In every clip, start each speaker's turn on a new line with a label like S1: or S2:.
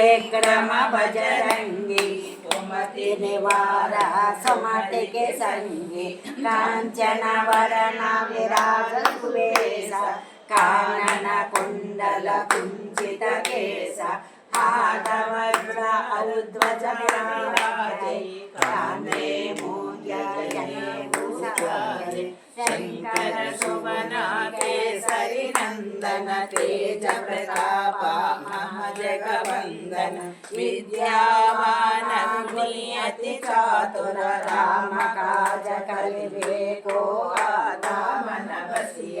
S1: क्रम बजरंगी कुमति निवारा समति के संगी कांचन वरण विराज सुवेश कानन कुंडल कुंचित केश हादवज्र अरुध्वज काने मूल्य प्यारे शंकर सुवनाते सरिनंदन तेज प्रताप महाजगवंदन विद्यावानति चातुर राम काज कलिवेको आदामन वसिय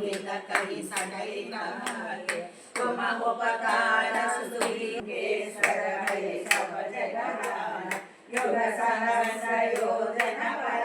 S1: ನಿತ ಕೈ ಸಗೈ ತುಮ ಉಪಕಾರ ಸುರಿಗೆ ಸರಗೈ ಸಮ ಜಗನ ಯುಗ ಸಹಸ್ರ ಯೋಜನ ಪರ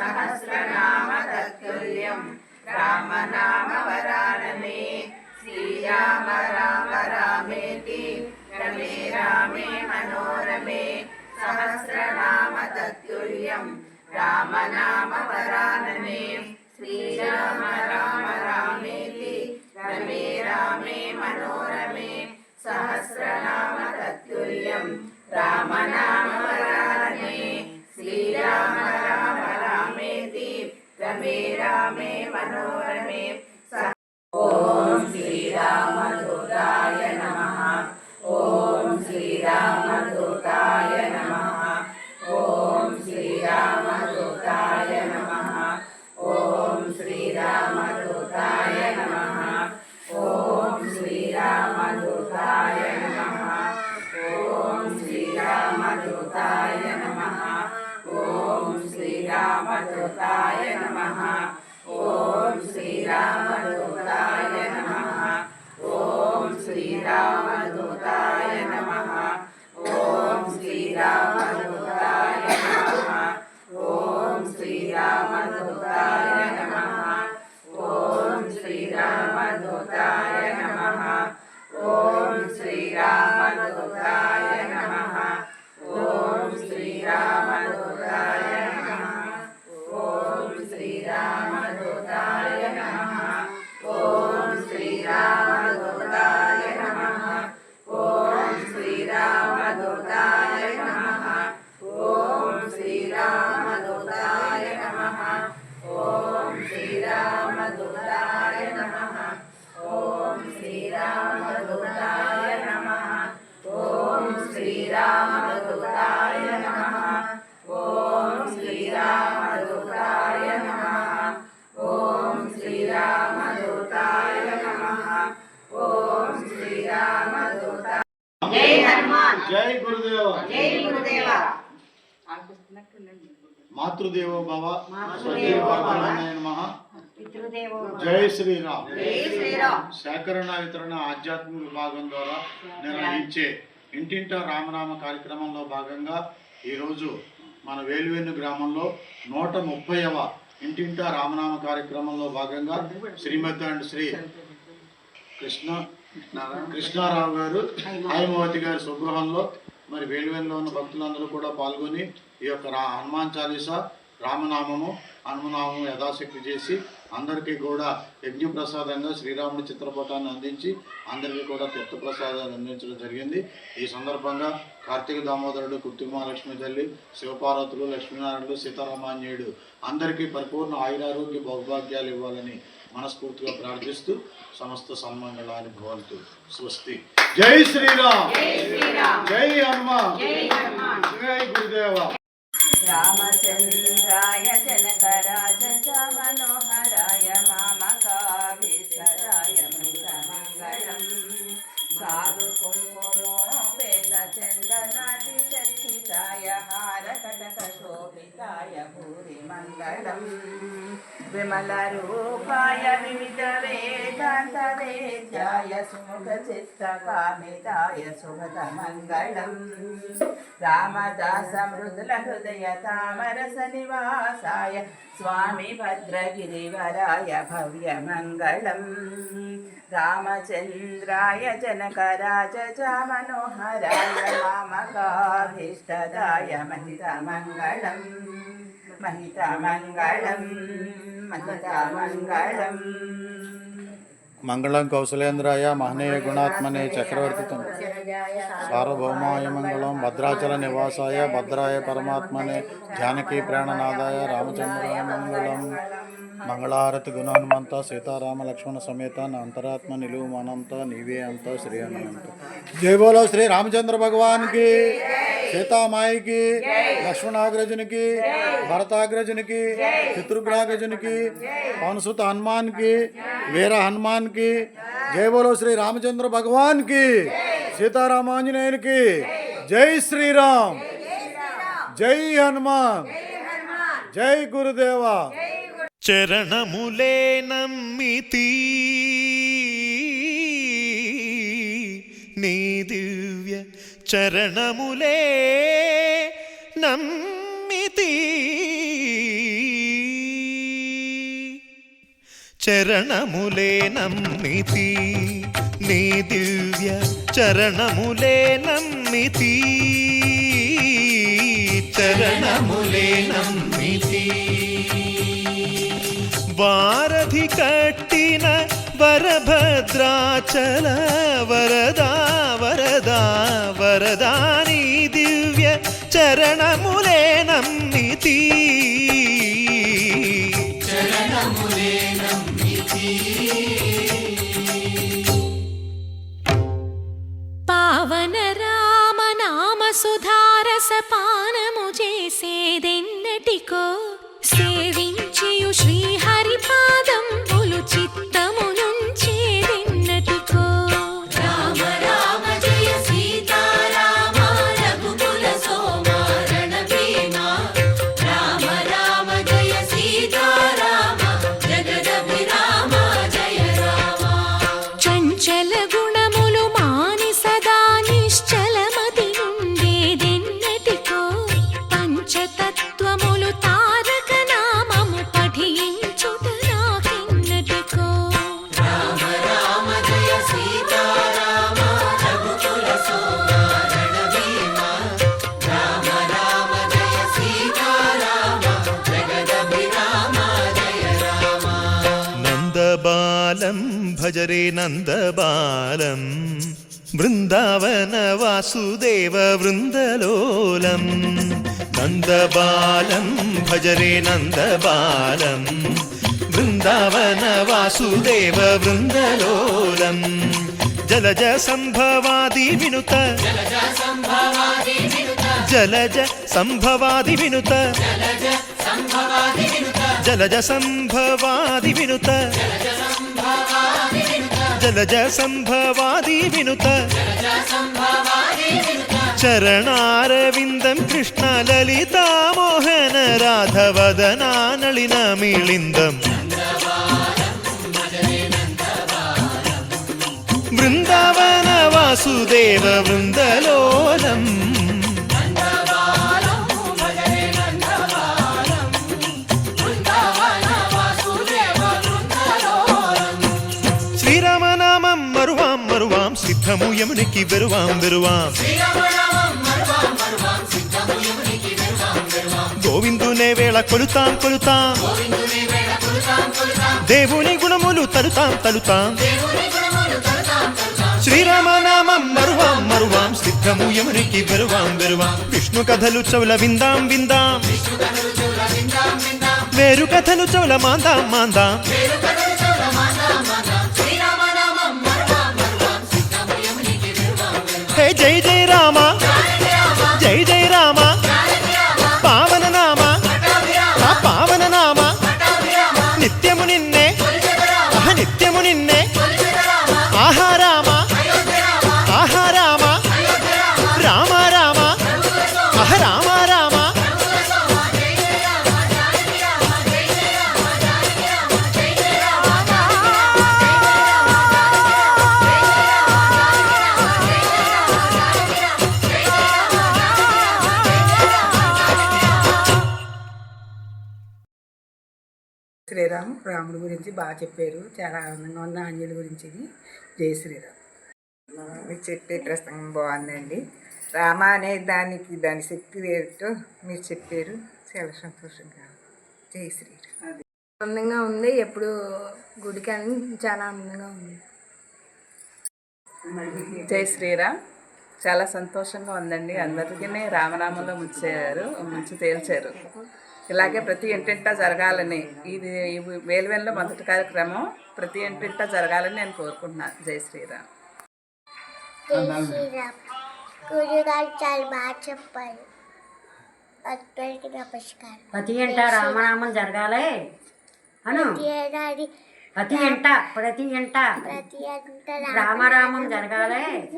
S1: సహస్రనామ తత్తుల్యం రామనామ వరానమే శ్రీరామ రామ రామేతి రమే రామే మనోరమే. సహస్రనామ తత్తుల్యం రామనామ వరానమే శ్రీరామ రామ రామేతి రమే రామే మనోరమే. సహస్రనామ తత్తుల్యం రామనా रामदूत
S2: జై గురుదేవ.
S1: జై గురుదేవ.
S2: మాతృదేవో భవ. నమః. జై శ్రీరామ్. సేకరణ వితరణ ఆధ్యాత్మిక విభాగం ద్వారా నిర్వహించే ఇంటింటా రామనామ కార్యక్రమంలో భాగంగా ఈరోజు మన వేలువెన్ను గ్రామంలో నూట ముప్పైవ ఇంటింటా రామనామ కార్యక్రమంలో భాగంగా శ్రీమతి అండ్ శ్రీ కృష్ణ కృష్ణారావు గారు హైమవతి. గారి స్వగృహంలో మరి వేలువెన్నులో ఉన్న భక్తులందరూ కూడా పాల్గొని ఈ యొక్క రా హనుమాన్ చాలీసా రామనామము హనుమనామము యథాశక్తి చేసి అందరికీ కూడా యజ్ఞ ప్రసాదంగా శ్రీరాముడి చిత్రపటాన్ని అందించి అందరికీ కూడా తీర్థ ప్రసాదాన్ని అందించడం జరిగింది. ఈ సందర్భంగా కార్తీక దామోదరుడు కుర్తికుమాలక్ష్మి తల్లి శివపార్వతులు లక్ష్మీనారాయణుడు సీతారామాన్యుడు అందరికీ పరిపూర్ణ ఆయురారోగ్య భౌభాగ్యాలు ఇవ్వాలని మనస్ఫూర్తిగా ప్రార్థిస్తూ సమస్త సన్మంగళాన్ని భవంతు స్వస్తి. జై శ్రీరామ్.
S1: జై శ్రీరామ్.
S2: జై హనుమాన్. గురుదేవ.
S1: రామచంద్రాయ జనకరాజ చ మనోహరాయ మామకావిసరాయ మంగళం సాధు కుంకుమోపేత చందనాది చర్చితాయ హార కటక శోభితాయ భూరి మంగళం విమల రూపాయ వివిధ వేదాంత వేద్యాయ సుముఖ చిత్త కామితాయ సుగత మంగళం. రామదాస మృదుల హృదయ తామరస నివాసాయ స్వామి భద్రగిరివరాయ భవ్య మంగళం. రామచంద్రాయ జనకరాజ చ మనోహరాయ రామకాభీష్టదాయ మహిత మంగళం. మంగళం
S2: కౌశలేంద్రాయ మహనీయ గుణాత్మనే చక్రవర్తితం. సార్వభౌమాయ మంగళం భద్రాచల నివాసాయ భద్రాయ పరమాత్మనే జానకి ప్రాణనాదాయ రామచంద్రాయ మంగళం. మంగళారతి గుణానుమంత సీతారామ లక్ష్మణ సమేత నా అంతరాత్మ నిలువు మనంత నీవే అంత శ్రీ అనంత. జై బోలో శ్రీ రామచంద్ర భగవాన్కి. సీతామాయికి లక్ష్మణాగ్రజునికి భరతాగ్రజునికి శత్రుఘ్నాగ్రజునికి పవనసుత హనుమాన్కి వీర హనుమాన్కి జై బోలో శ్రీ రామచంద్ర భగవాన్కి సీతారామాంజనేయునికి జై. శ్రీరామ్. జై హనుమాన్. జై గురుదేవ.
S3: చరణములే నమ్మితి నీ దివ్య చరణములే నమ్మితి. చరణములే నమ్మితి. నీ దివ్య చరణములే నమ్మితి. చరణములే నమ్మితి. వారధి కట్ వరభద్రాచల వరదా వరదా వరదాని దివ్య చరణములే నమ్మితి
S4: పవన రామ నామ సుధారస పానము చేసేదెన్నటికో
S3: ഭജരേ നന്ദബാലം വൃന്ദാവന വാസുദേവ വൃന്ദലോലം. നന്ദബാലം ഭജരേ നന്ദബാലം വൃന്ദാവന വാസുദേവ വൃന്ദലോലം. ജലജ സംഭവാദി വിനുത ജലജ സംഭവാദി വിനുത ജലജ സംഭവാദി വിനുത ജലജ സംഭവാദി വിനുത. ചരണാരവിന്ദം കൃഷ്ണ ലളിതാമോഹന രാധവദനാനളിന മിളിന്ദം വൃന്ദാവന വാസുദേവ വൃന്ദലോലം. సిద్ధము యమునికి వెరువాం వెరువాం. గోవిందునే వేళ కొలుతాం కొలుతాం. దేవుని గుణములు తలుతాం తలుతాం శ్రీరామనామం మరువాం మరువాం. సిద్ధము యమునికి వెరువాం వెరువాం. విష్ణు కథలు చౌల విందాం విందాం. వేరు కథలు చౌల మాందాం మాందాం. జై జై రామా.
S5: శ్రీరామ్ రాముడి గురించి బాగా చెప్పారు. చాలా ఆనందంగా ఉంది. ఆంజనేయుల గురించి ఇది. జై శ్రీరామ్.
S1: మీరు చెప్పే ప్రసంగం బాగుందండి. రామ అనే దానికి దాని శక్తి ఏంటో మీరు చెప్పారు. చాలా సంతోషంగా. జై శ్రీరామ్.
S6: ఆనందంగా ఉంది. ఎప్పుడు గుడికి అని చాలా ఆనందంగా ఉంది.
S1: జై శ్రీరామ్. చాలా సంతోషంగా ఉందండి. అందరికీ రామనామంలో ముంచారు ముంచి తేల్చారు. ఇలాగే ప్రతి ఇంటింటా జరగాలని. ఇది ఈ వేలువెన్లో మొదటి కార్యక్రమం. ప్రతి ఇంటింటా జరగాలని నేను కోరుకుంటున్నాను జై శ్రీరామ్.
S7: శ్రీరామ్. గురుగారు చాలా బాగా చెప్పారు. అందరికీ నమస్కారం.
S8: ప్రతి ఇంట రామనామం జరగాలి. అను?
S7: ఏడాది
S8: ప్రతి ఇంట ప్రతి ఇంట.
S7: ప్రతి అంత
S8: రామరామం జరగాలి.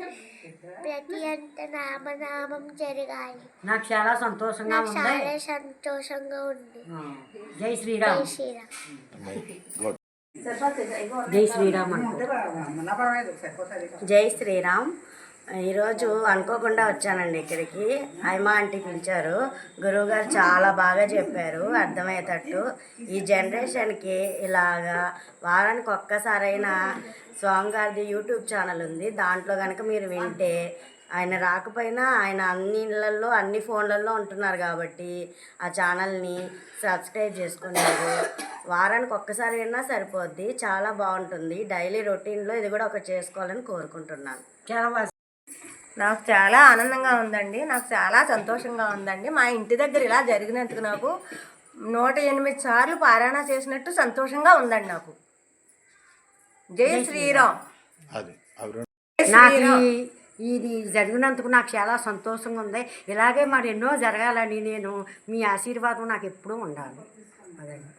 S7: ప్రతి అంత నామనామం జరగాలి.
S8: నాకు చాలా సంతోషంగా
S7: నాకు
S8: ఉంది.
S7: చాలా సంతోషంగా ఉంది.
S8: జై
S7: జై
S8: శ్రీరామ్.
S7: శ్రీరామ్.
S8: జై శ్రీరామ్ అంటూ.
S5: జై శ్రీరామ్. ఈరోజు అనుకోకుండా వచ్చానండి ఇక్కడికి. హైమా ఆంటీ పిలిచారు. గురువుగారు చాలా బాగా చెప్పారు. అర్థమయ్యేటట్టు. ఈ జనరేషన్కి ఇలాగా వారానికి ఒక్కసారైనా స్వామిగారిది యూట్యూబ్ ఛానల్ ఉంది. దాంట్లో కనుక మీరు వింటే ఆయన రాకపోయినా ఆయన అన్ని ఇళ్ళల్లో అన్ని ఫోన్లలో ఉంటున్నారు కాబట్టి ఆ ఛానల్ని సబ్స్క్రైబ్ చేసుకున్నారు. వారానికి ఒక్కసారి విన్నా సరిపోద్ది. చాలా బాగుంటుంది. డైలీ రొటీన్లో ఇది కూడా ఒకటి చేసుకోవాలని కోరుకుంటున్నాను.
S8: చాలా
S6: నాకు చాలా ఆనందంగా ఉందండి. నాకు చాలా సంతోషంగా ఉందండి. మా ఇంటి దగ్గర ఇలా జరిగినందుకు నాకు నూట ఎనిమిది సార్లు పారాయణ చేసినట్టు సంతోషంగా ఉందండి నాకు. జై శ్రీరామ్.
S2: అది
S8: నాకు ఇది జరిగినందుకు నాకు చాలా సంతోషంగా ఉంది. ఇలాగే మరి ఎన్నో జరగాలని నేను మీ ఆశీర్వాదం నాకు ఎప్పుడూ ఉండాలి. అదండి.